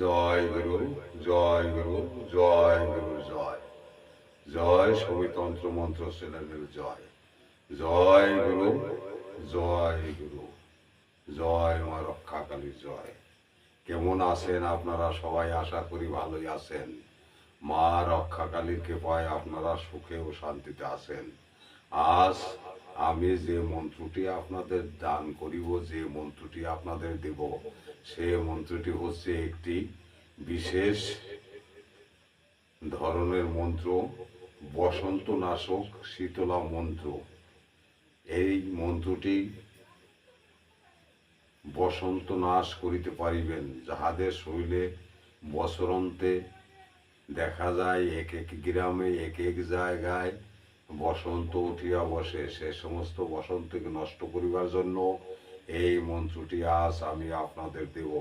জয় গুরু জয় গুরু জয় গুরু, জয়। জয় সবিতন্ত্র মন্ত্র চ্যানেলের জয়। জয় গুরু জয় গুরু। জয় মা রক্ষাকালী, জয়। কেমন আছেন আপনারা সবাই? আশা করি ভালোই আছেন। মা রক্ষাকালীর কৃপায় আপনারা সুখে ও শান্তিতে আছেন। আজ আমি যে মন্ত্রটি আপনাদের দান করিব, যে মন্ত্রটি আপনাদের দেব, সে মন্ত্রটি হচ্ছে একটি বিশেষ ধরনের মন্ত্র বসন্ত নাশক শীতলা মন্ত্র। এই মন্ত্রটি বসন্ত নাশ করিতে পারিবেন, যাহাদের শরীরে বসরন্তে দেখা যায়, এক এক গ্রামে এক এক জায়গায় বসন্ত উঠিয়া বসে। সে সমস্ত বসন্তকে নষ্ট করিবার জন্য এই মন্ত্রটি আজ আমি আপনাদের দেব।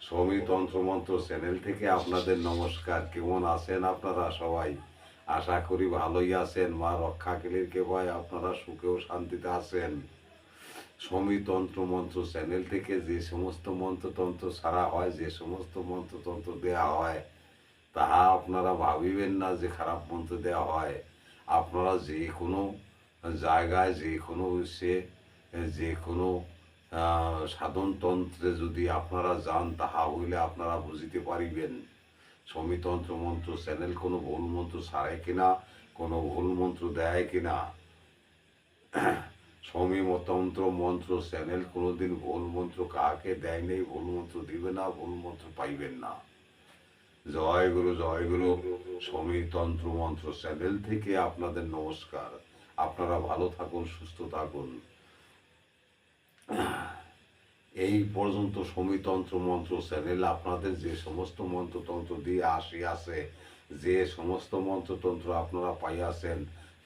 সৌমিতন্ত্র মন্ত্র চ্যানেল থেকে আপনাদের নমস্কার। কেমন আছেন আপনারা সবাই? আশা করি ভালোই আছেন। মা রক্ষা কেলির কেবায় আপনারা সুখে ও শান্তিতে আছেন। সমিতন্ত্র মন্ত্র চ্যানেল থেকে যে সমস্ত মন্ত্রতন্ত্র ছাড়া হয়, যে সমস্ত মন্ত্রতন্ত্র দেয়া হয়, তাহা আপনারা ভাবিবেন না যে খারাপ মন্ত্র দেওয়া হয়। আপনারা যে কোনো জায়গায়, যে কোনো সে, যে কোনো সাধনতন্ত্রে যদি আপনারা যান তাহা হইলে আপনারা বুঝিতে পারিবেন। সমিতন্ত্র মন্ত্র চ্যানেল কোনো ভুল মন্ত্র ছাড়ে কিনা, কোনো ভুল মন্ত্র দেয় কিনা। সমীমতন্ত্র মন্ত্র চ্যানেল কোনোদিন ভুল মন্ত্র কাকে দেয় নেই, ভুল মন্ত্র দিবে না, ভুল মন্ত্র পাইবেন না। জয় গুরু জয় গুরু। সমীতন্ত্র মন্ত্র চ্যানেল থেকে আপনাদের নমস্কার। আপনারা ভালো থাকুন, সুস্থ থাকুন। এই পর্যন্ত সমীতন্ত্র মন্ত্র চ্যানেল আপনাদের যে সমস্ত মন্ত্রতন্ত্র দিয়ে আসিয়াছে যে সমস্ত মন্ত্রতন্ত্র আপনারা পাইয়াছেন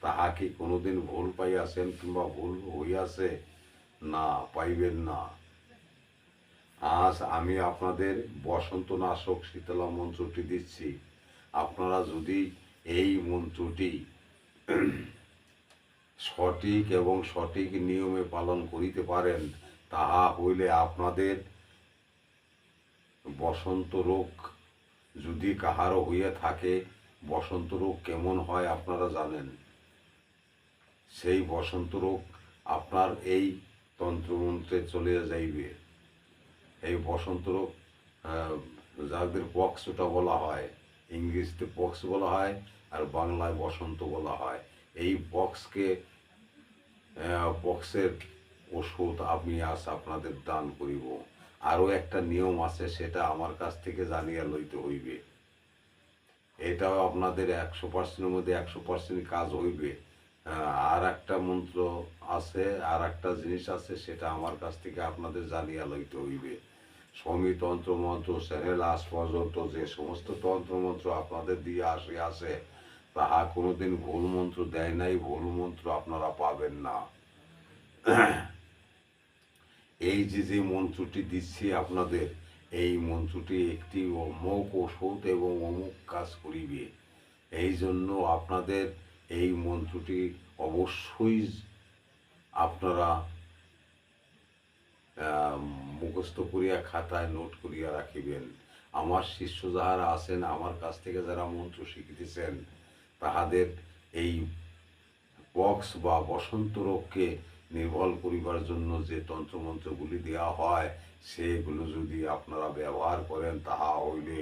তাহা কি কোনোদিন ভুল পাইয়াছেন কিংবা ভুল হইয়াছে না, পাইবেন না। আজ আমি আপনাদের বসন্ত নাশক শীতলা মন্ত্রটি দিচ্ছি। আপনারা যদি এই মন্ত্রটি সঠিক এবং সঠিক নিয়মে পালন করিতে পারেন, তাহা হইলে আপনাদের বসন্ত রোগ যদি কাহারও হইয়া থাকে, বসন্ত রোগ কেমন হয় আপনারা জানেন। সেই বসন্ত রোগ আপনার এই তন্ত্রমন্ত্রে চলে যাইবে। এই বসন্ত রোগ যাদের পক্স ওটা বলা হয়, ইংরেজিতে পক্স বলা হয় আর বাংলায় বসন্ত বলা হয়, এই পক্সকে পক্সের ওষুধ আমি আজ আপনাদের দান করিব। আরও একটা নিয়ম আছে, সেটা আমার কাছ থেকে জানিয়া লইতে হইবে। এটাও আপনাদের একশো পার্সেন্টের মধ্যে একশো পার্সেন্ট কাজ হইবে। আর একটা মন্ত্র আছে আর একটা জিনিস আছে, সেটা আমার কাছ থেকে আপনাদের জানিয়া লইতে হইবে। সমিতন্ত্র মন্ত্র চ্যানেল আজ পর্যন্ত যে সমস্ত তন্ত্রমন্ত্র আপনাদের দিয়ে আসে আছে তাহা কোনোদিন ভুল মন্ত্র দেয় নাই, ভুল মন্ত্র আপনারা পাবেন না। এই যে যে মন্ত্রটি দিচ্ছি আপনাদের, এই মন্ত্রটি একটি অমুক ওষুধ এবং অমুক কাজ করিবে। এই জন্য আপনাদের এই মন্ত্রটি অবশ্যই আপনারা মুখস্থ করিয়া খাতায় নোট করিয়া রাখিবেন। আমার শিষ্য যাহারা আছেন, আমার কাছ থেকে যারা মন্ত্র শিখিতেছেন, তাহাদের এই পক্স বা বসন্ত রোগকে নির্ভর করিবার জন্য যে তন্ত্রমন্ত্রগুলি দেওয়া হয়, সেগুলো যদি আপনারা ব্যবহার করেন, তাহা হইলে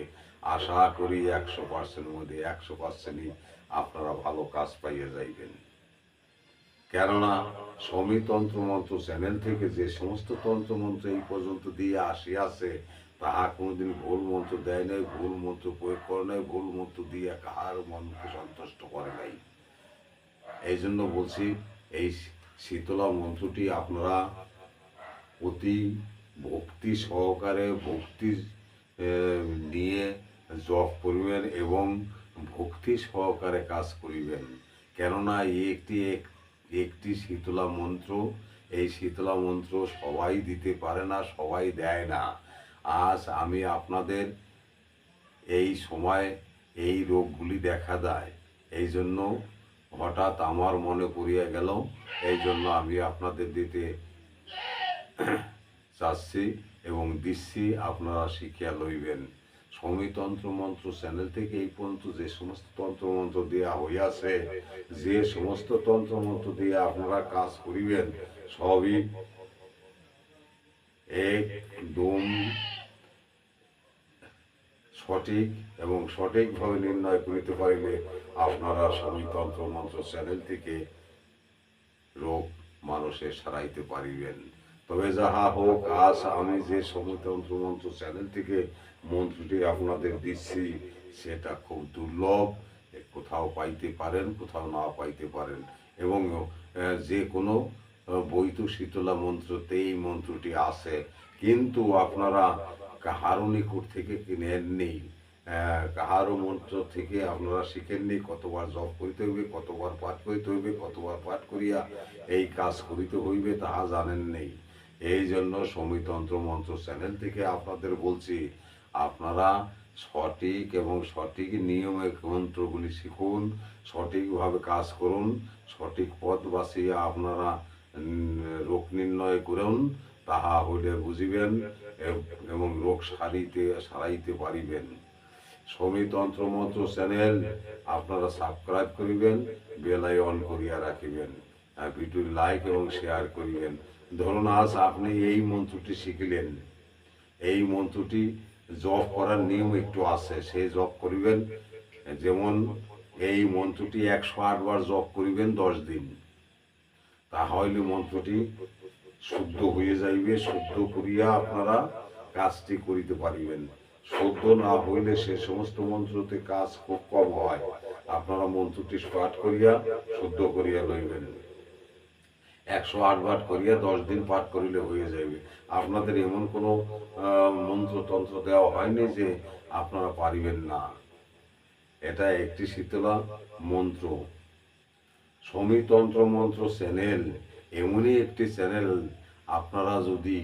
আশা করি একশো পার্সেন্টের মধ্যে একশো পার্সেন্টই আপনারা ভালো কাজ পাইয়া যাইবেন। কেননা সমিতন্ত্র মন্ত্র চ্যানেল থেকে যে সমস্ত তন্ত্রমন্ত্র এই পর্যন্ত দিয়ে আসিয়াছে, তাহা কোনোদিন ভুল মন্ত্র দেয় নাই, ভুল মন্ত্র প্রয়োগ করে নাই, ভুল মন্ত্র দিয়ে কাহার মনকে সন্তুষ্ট করে নাই। এই জন্য বলছি, এই শীতলা মন্ত্রটি আপনারা অতি ভক্তি সহকারে ভক্তি নিয়ে জপ করিবেন এবং ভক্তি সহকারে কাজ করিবেন। কেননা একটি এক- একটি শীতলা মন্ত্র, এই শীতলা মন্ত্র সবাই দিতে পারে না, সবাই দেয় না। আজ আমি আপনাদের এই সময় এই রোগগুলি দেখা দেয়। এই জন্য হঠাৎ আমার মনে পড়িয়া গেল, এই জন্য আমি আপনাদের দিতে চাচ্ছি এবং দিচ্ছি, আপনারা শিখিয়া লইবেন। সমিতন্ত্র মন্ত্র চ্যানেল থেকে এই পর্যন্ত যে সমস্ত তন্ত্র মন্ত্র দেওয়া হইয়াছে যে সমস্ত তন্ত্র মন্ত্র দিয়ে আপনারা কাজ করিবেন, সবই একদম সঠিক এবং সঠিকভাবে নির্ণয় করিতে পারিলে আপনারা সমিতন্ত্র মন্ত্র চ্যানেল থেকে রোগ মানুষের সারাইতে পারিবেন। তবে যাহা হোক, আজ আমি যে সমিতন্ত্র মন্ত্র চ্যানেল থেকে মন্ত্রটি আপনাদের দিচ্ছি, সেটা খুব দুর্লভ। কোথাও পাইতে পারেন, কোথাও না পাইতে পারেন। এবং যে কোনো বৈত শীতলা মন্ত্রতে এই মন্ত্রটি আছে। কিন্তু আপনারা কাহারও নিকট থেকে কিনেননি কাহারও মন্ত্র থেকে আপনারা শিখেননি, কতবার জপ করিতে হইবে, কতবার পাঠ করিতে হইবে, কতবার পাঠ করিয়া এই কাজ করিতে হইবে, তাহা জানেন নেই এই জন্য সমিতন্ত্র মন্ত্র চ্যানেল থেকে আপনাদের বলছি, আপনারা সঠিক এবং সঠিক নিয়মে মন্ত্রগুলি শিখুন, সঠিকভাবে কাজ করুন, সঠিক পথ বাছিয়ে আপনারা রোগ নির্ণয় করুন, তাহা হইলে বুঝিবেন এব- রোগ সারিতে, সারাইতে পারিবেন। সমিতন্ত্র মন্ত্র চ্যানেল আপনারা সাবস্ক্রাইব করিবেন বেলাই অন করিয়া রাখিবেন। ভিডিও লাইক এবং শেয়ার করিবেন। ধরুন আজ আপনি এই মন্ত্রটি শিখিলেন, এই মন্ত্রটি জপ করার নিয়ম একটু আছে সেই জপ করিবেন। যেমন এই মন্ত্রটি একশো আটবার জপ করিবেন দশ দিন। তাহলে মন্ত্রটি শুদ্ধ হয়ে যাইবে, শুদ্ধ করিয়া আপনারা কাজটি করিতে পারিবেন। শুদ্ধ না হইলে সে সমস্ত মন্ত্রতে কাজ খুব কম হয়। আপনারা মন্ত্রটি পাঠ করিয়া শুদ্ধ করিয়া লইবেন। একশো আট বার করিয়া দশ দিন পাঠ করিলে হয়ে যাবে আপনাদের এমন কোনো মন্ত্রতন্ত্র দেওয়া হয়নি যে আপনারা পারিবেন না। এটা একটি শীতলা মন্ত্র। সমিতন্ত্র মন্ত্র চ্যানেল, এমনই একটি চ্যানেল। আপনারা যদি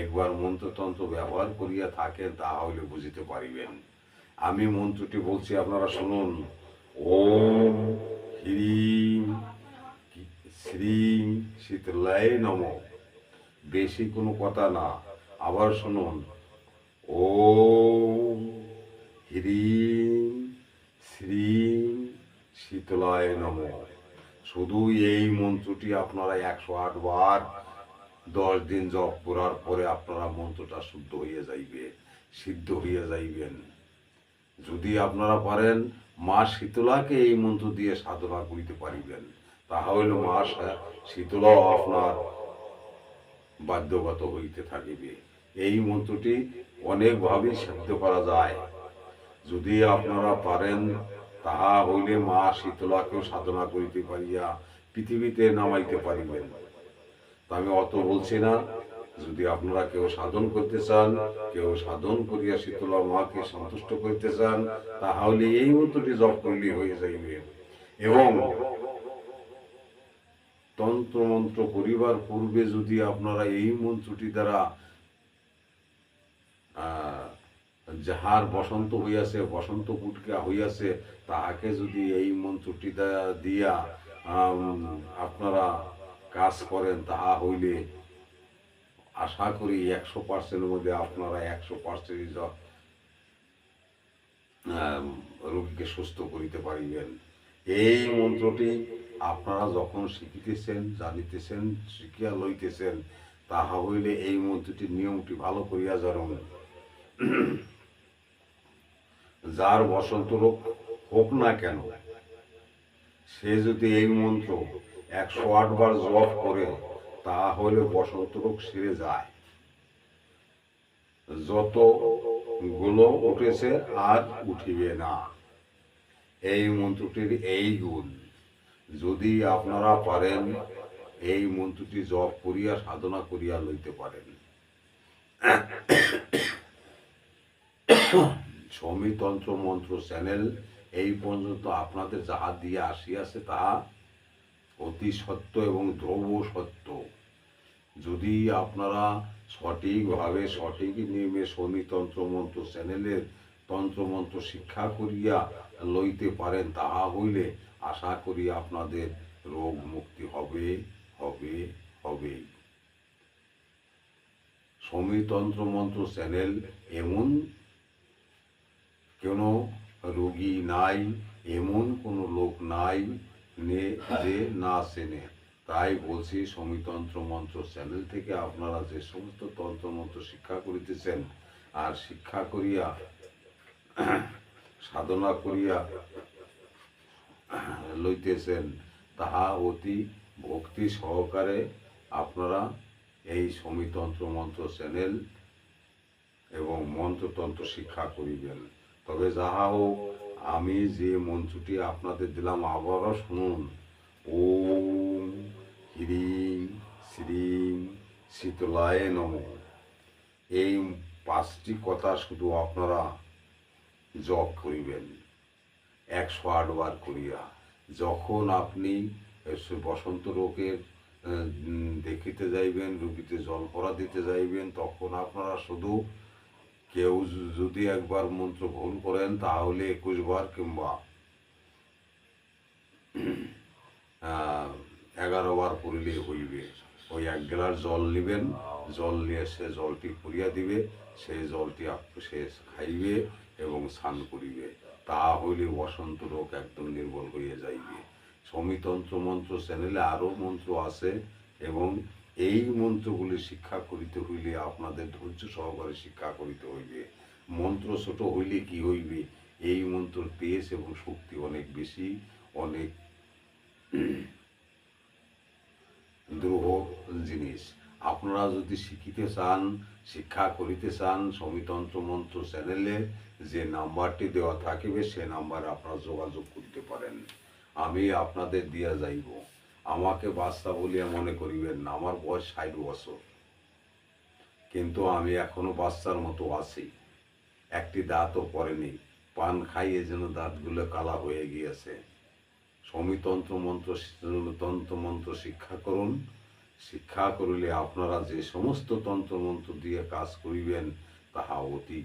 একবার মন্ত্রতন্ত্র ব্যবহার করিয়া থাকেন, তাহলে বুঝিতে পারিবেন। আমি মন্ত্রটি বলছি, আপনারা শুনুন। ওম হ্রিম শ্রী শীতলায় নম। বেশি কোনো কথা না। আবার শুনুন। ও হ্রিম শ্রী শীতলায় নম। শুধু এই মন্ত্রটি আপনারা একশো আট বার দশ দিন জপ করার পরে আপনারা মন্ত্রটা শুদ্ধ হয়ে যাইবে, সিদ্ধ হয়ে যাইবেন। যদি আপনারা পারেন, মা শীতলাকে এই মন্ত্র দিয়ে সাধনা করিতে পারিবেন। তাহলে মা শা- শীতলাও আপনার বাধ্যগত হইতে থাকিবে। এই মন্ত্রটি অনেকভাবে সিদ্ধ করা যায়। যদি আপনারা পারেন, তাহা হইলে মা শীতলাকেও সাধনা করিতে পারিয়া পৃথিবীতে নামাইতে পারিবেন। আমি অত বলছি না। যদি আপনারা কেউ সাধন করতে চান, কেউ সাধন করিয়া শীতলা মাকে সন্তুষ্ট করতে চান, তাহলে এই মন্ত্রটি জপ করলে হয়ে যাইবে। এবং তন্ত্র মন্ত্র করিবার পূর্বে যদি আপনারা এই মন্ত্রটি দ্বারা যাহার বসন্ত হইয়াছে, বসন্ত পুটকা হইয়াছে, তাহাকে যদি এই মন্ত্রটি দিয়া আপনারা কাজ করেন, তাহা হইলে আশা করি একশো পার্সেন্টের মধ্যে আপনারা একশো পার্সেন্ট রোগীকে সুস্থ করিতে পারিবেন। এই মন্ত্রটি আপনারা যখন শিখিতেছেন, জানিতেছেন, শিখিয়া লইতেছেন, তাহা হইলে এই মন্ত্রটির নিয়মটি ভালো করিয়া জানুন। যার বসন্ত রোগ হোক না কেন, সে যদি এই মন্ত্র একশো আটবার জপ করে, তাহলে বসন্ত রোগ সেরে যায়। যতগুলো উঠেছে আর উঠিবে না। এই মন্ত্রটির এই গুণ। যদি আপনারা পারেন, এই মন্ত্রটি জপ করিয়া সাধনা করিয়া লইতে পারেন। সমিতন্ত্র মন্ত্র চ্যানেল এই পর্যন্ত আপনাদের যাহা দিয়ে আসিয়াছে তাহা অতি সত্য এবং ধ্রুব সত্য। যদি আপনারা সঠিকভাবে, সঠিক নিয়মে শনিতন্ত্র মন্ত্র চ্যানেলের তন্ত্রমন্ত্র শিক্ষা করিয়া লইতে পারেন, তাহা হইলে আশা করি আপনাদের রোগ মুক্তি হবে হবে হবে। সমীতন্ত্র মন্ত্র চ্যানেল এমন কোনো রোগী নাই, এমন কোনো লোক নাই নে, যে না চেনে। তাই বলছি সমিতন্ত্র মন্ত্র চ্যানেল থেকে আপনারা যে সমস্ত তন্ত্র মন্ত্র শিক্ষা করিতেছেন, আর শিক্ষা করিয়া, সাধনা করিয়া লইতেছেন, তাহা অতি ভক্তি সহকারে আপনারা এই সমিতন্ত্র মন্ত্র চ্যানেল এবং মন্ত্রতন্ত্র শিক্ষা করিবেন। তবে যাহা হোক, আমি যে মন্ত্রটি আপনাদের দিলাম, আবারও শুনুন। ওম হ্রিং শ্রীং শীতলায় নম। এই পাঁচটি কথা শুধু আপনারা জপ করিবেন, একশো আট বার করিয়া। যখন আপনি বসন্ত রোগের দেখিতে যাইবেন রুগীতে জল ভরা দিতে যাইবেন তখন আপনারা শুধু কেউ যদি একবার মন্ত্র ভুল করেন তাহলে একুশ বার কিংবা এগারো বার পড়িলে হইবে। ওই এক গ্লাস জল নিবেন জল নিয়ে সে জলটি পুড়িয়া দিবে সেই জলটি আপ- সে খাইবে এবং স্নান করিবে, তা হইলে বসন্ত রোগ একদম নির্মল হইয়া যাইবে। সমিতন্ত্র মন্ত্র চ্যানেলে আরও মন্ত্র আছে এবং এই মন্ত্রগুলি শিক্ষা করিতে হইলে আপনাদের ধৈর্য সহকারে শিক্ষা করিতে হইবে। মন্ত্র ছোট হইলে কি হইবে? এই মন্ত্র তেজ এবং শক্তি অনেক বেশি, অনেক দ্রোহ জিনিস। আপনারা যদি শিখিতে চান, শিক্ষা করিতে চান, সমিতন্ত্র মন্ত্র চ্যানেলে যে নাম্বারটি দেওয়া থাকিবে, সে নাম্বারে আপনারা যোগাযোগ করতে পারেন। আমি আপনাদের দিয়া যাইব। আমাকে বাচ্চা বলিয়া মনে করিবেন না, আমার বয়স ষাট বছর। কিন্তু আমি এখনও বাচ্চার মতো আছি। একটি দাঁতও পড়েনি। পান খাইয়ে যেন দাঁতগুলো কালা হয়ে গিয়েছে। সমিতন্ত্র মন্ত্র, তন্ত্র মন্ত্র শিক্ষা করুন। শিক্ষা করিলে আপনারা যে সমস্ত তন্ত্র মন্ত্র দিয়ে কাজ করিবেন, তাহা অতি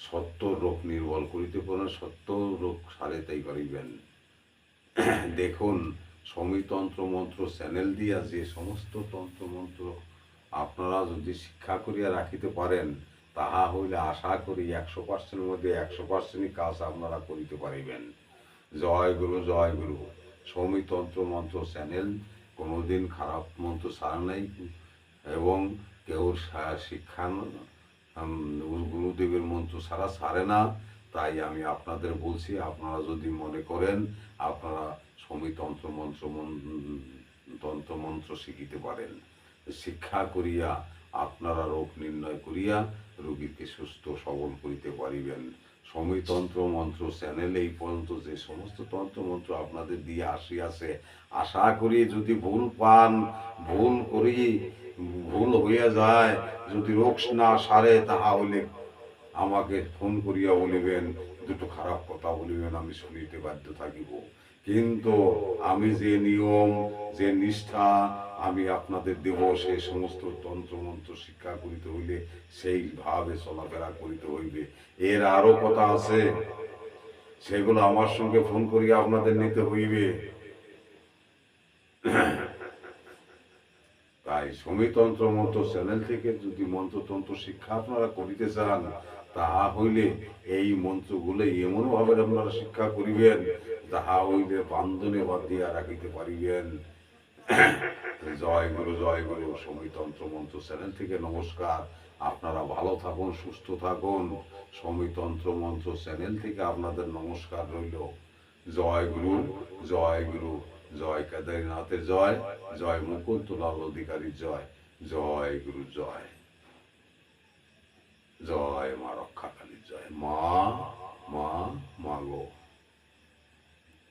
সত্য রোগ নির্মল করিতে পারেন সত্য রোগ সারিতেই পারিবেন। দেখুন সমিতন্ত্র মন্ত্র চ্যানেল দিয়া যে সমস্ত তন্ত্র মন্ত্র আপনারা যদি শিক্ষা করিয়া রাখিতে পারেন, তাহা হইলে আশা করি একশো পার্সেন্টের মধ্যে একশো পার্সেন্টই কাজ আপনারা করিতে পারিবেন। জয় গুরু জয় গুরু। সৌমিতন্ত্র মন্ত্র চ্যানেল কোনোদিন খারাপ মন্ত্র সারা নাই এবং কেউ শিক্ষা গুরুদেবের মন্ত্র সারা সারে না। তাই আমি আপনাদের বলছি, আপনারা যদি মনে করেন, আপনারা সমিতন্ত্র মন্ত্র, মন- তন্ত্র মন্ত্র শিখিতে পারেন। শিক্ষা করিয়া, আপনারা রোগ নির্ণয় করিয়া, রোগীকে সুস্থ সবল করিতে পারিবেন। সমিতন্ত্র, মন্ত্র, চ্যানেল এই পর্যন্ত যে সমস্ত তন্ত্র মন্ত্র আপনাদের দিয়ে আসিয়াছে, আশা করি যদি ভুল পান, ভুল করি, ভুল হইয়া যায়, যদি রোগ না সারে তাহা হইলে আমাকে ফোন করিয়া বলিবেন, দুটো খারাপ কথা বলিবেন, আমি শুনিতে বাধ্য থাকিব। কিন্তু আমি যে নিয়ম, যে নিষ্ঠা আমি আপনাদের দেব সেই সমস্ত তন্ত্র, মন্ত্র শিক্ষা করিতে হইলে সেইভাবে চলাফেরা করিতে হইবে। এর আরও কথা আছে। সেগুলো আমার সঙ্গে ফোন করিয়া আপনাদের নিতে হইবে। তাই সমিতন্ত্র, মন্ত্র চ্যানেল থেকে যদি মন্ত্রতন্ত্র শিক্ষা আপনারা করিতে চান, তাহা হইলে এই মন্ত্রগুলো এমন ভাবে আপনারা শিক্ষা করিবেন তাহা হইলে বান্ধনে বাদ দিয়া রাখিতে পারিবেন। জয় গুরু জয় গুরু সমিতন্ত্র মন্ত্র চ্যানেল থেকে নমস্কার। আপনারা ভালো থাকুন, সুস্থ থাকুন। সমিতন্ত্র মন্ত্র চ্যানেল থেকে আপনাদের নমস্কার রইল। জয় গুরু জয় গুরু জয় কেদারনাথের জয় জয় মুকুন্দলাল অধিকারীর জয় জয় গুরু জয় জয় মা রক্ষাকালীর জয়। মা মা মা গো।